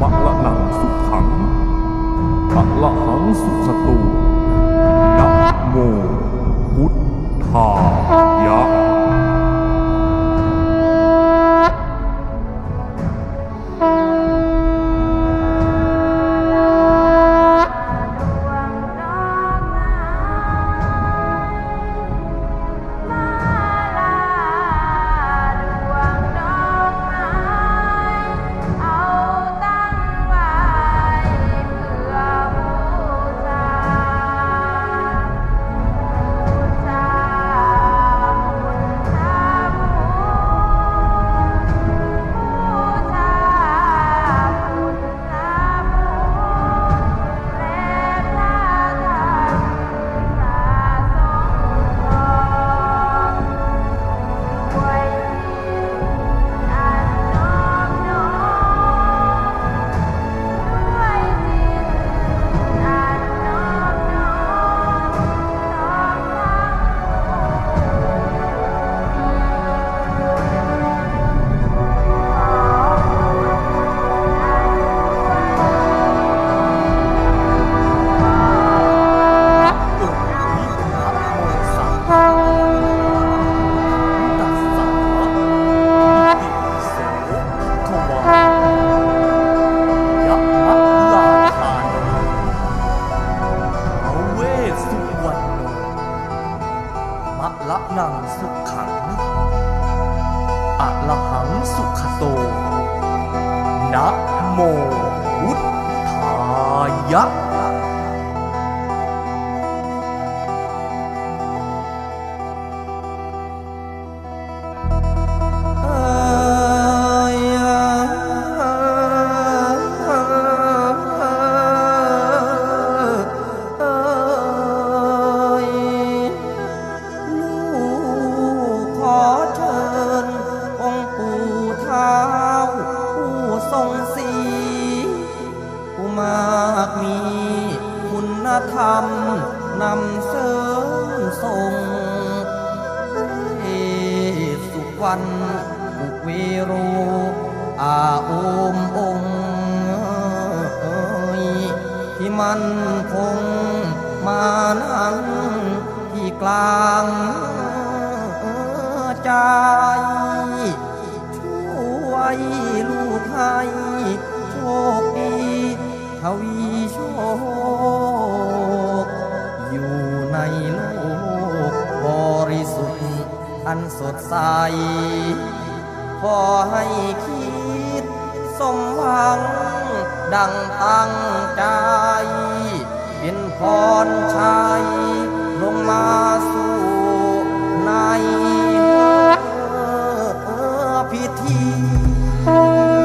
ปะละนังสุขังปะละหังสุขตูนะโมพุทธายะ สุขังอะระหังสุขโต นะโมพุทธายะ ณธรรมนำเสริมส่งเอสุวรรณอุเวโรอาโอมองที่มันคงมานั่งที่กลางใจช่วยลูกให้โชคดีทวีโชค ริสุทธิ์อันสดใส ขอให้คิดสมหวัง ดังตั้งใจ เป็นพรชัยลงมาสู่ในพิธี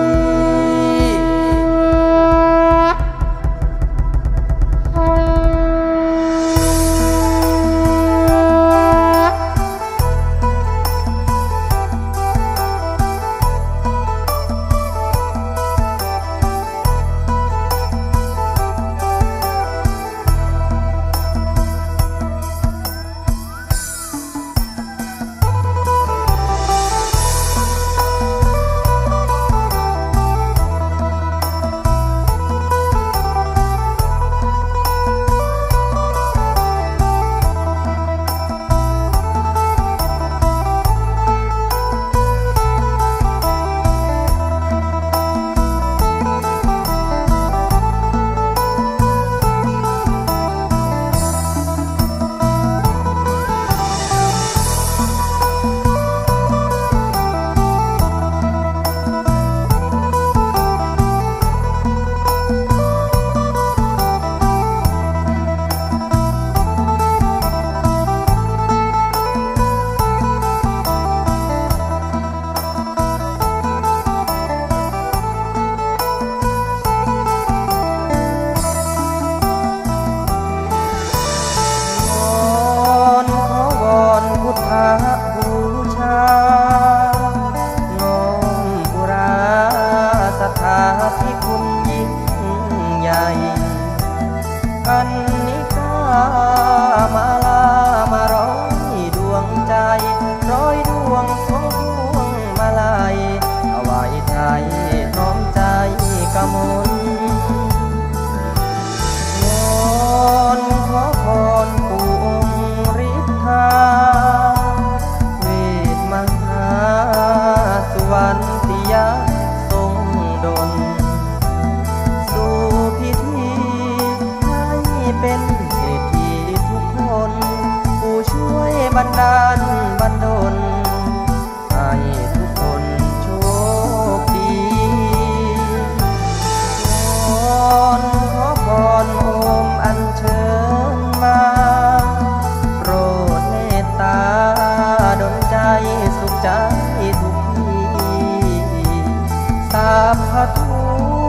พทุ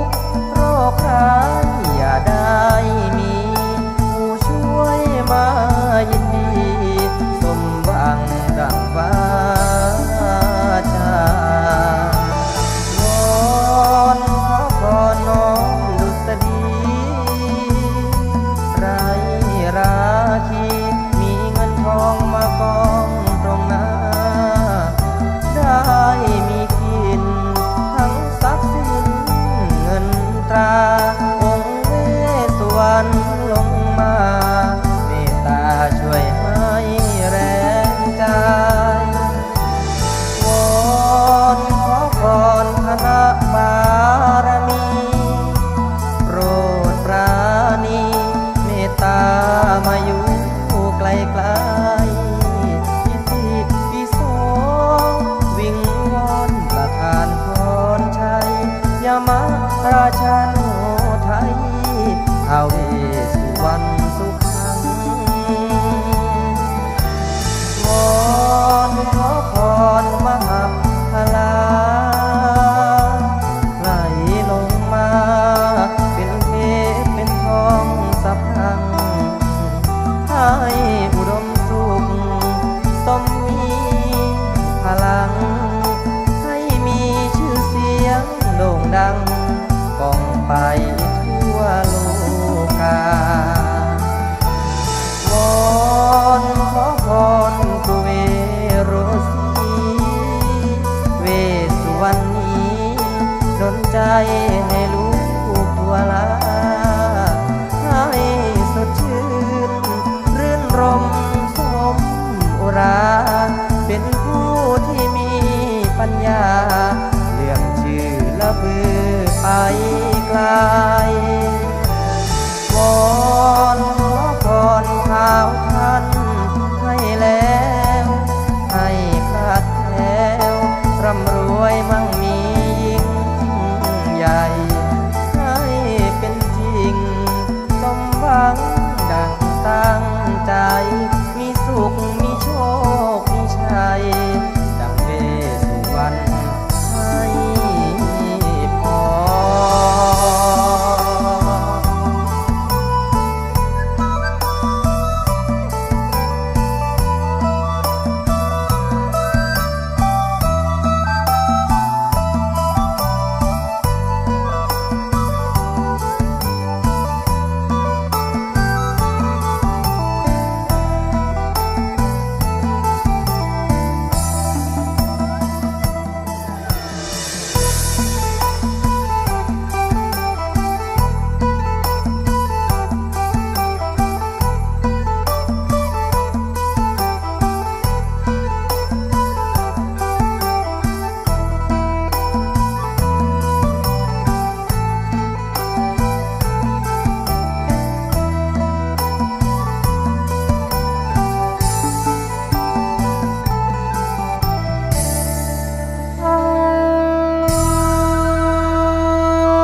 กโรคร้ายาวอนขอพรกุเวโรสีเวสุวรรณีดนใจให้ลูกตัวลา